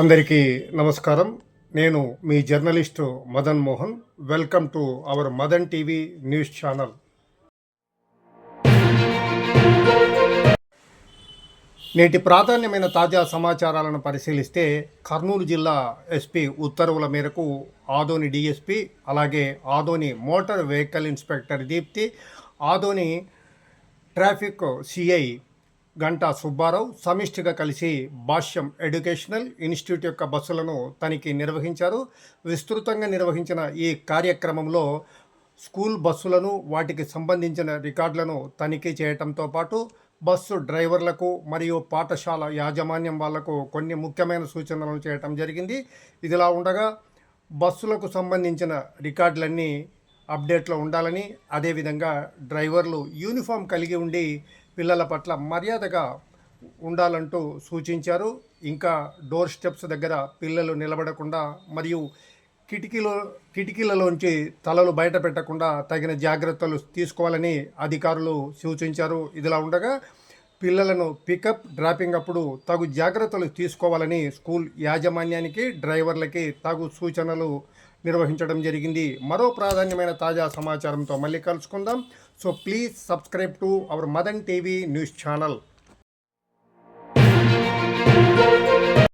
అందరికీ నమస్కారం. నేను మీ journalist Madan Mohan. Welcome to our Madan TV news channel. నేటి ప్రాధాన్యమైన తాజా సమాచారాలను పరిశీలిస్తే కర్నూలు జిల్లా ఎస్పీ ఉత్తర్వుల మేరకు ఆదోని డిఎస్పి అలాగే Adoni motor vehicle inspector Deepti Adoni traffic CI Ganta Subbarao సమిష్టిగా కలిసి భాష్యం ఎడ్యుకేషనల్ ఇన్స్టిట్యూట్ యొక్క బస్సులను తనిఖీ నిర్వహించారు. విస్తృతంగా నిర్వహించిన ఈ కార్యక్రమంలో స్కూల్ బస్సులను వాటికి సంబంధించిన రికార్డులను తనిఖీ చేయటంతో పాటు బస్సు డ్రైవర్లకు మరియు పాఠశాల యాజమాన్యం వాళ్ళకు కొన్ని ముఖ్యమైన సూచనలు చేయటం జరిగింది. ఇదిలా ఉండగా బస్సులకు సంబంధించిన రికార్డులన్నీ అప్డేట్లో ఉండాలని అదేవిధంగా డ్రైవర్లు యూనిఫామ్ కలిగి ఉండి పిల్లల పట్ల మర్యాదగా ఉండాలంటూ సూచించారు. ఇంకా డోర్ స్టెప్స్ దగ్గర పిల్లలు నిలబడకుండా మరియు కిటికీలో కిటికీలలోంచి తలలు బయట పెట్టకుండా తగిన జాగ్రత్తలు తీసుకోవాలని అధికారులు సూచించారు. ఇదిలా ఉండగా పిల్లలను పికప్ డ్రాపింగ్ అప్పుడు తగు జాగ్రత్తలు తీసుకోవాలని స్కూల్ యాజమాన్యానికి డ్రైవర్లకి తగు సూచనలు నిర్వహించడం జరిగింది. మరో ప్రాధాన్యమైన తాజా సమాచారంతో మళ్ళీ కలుసుకుందాం. So please subscribe to our Madan TV news channel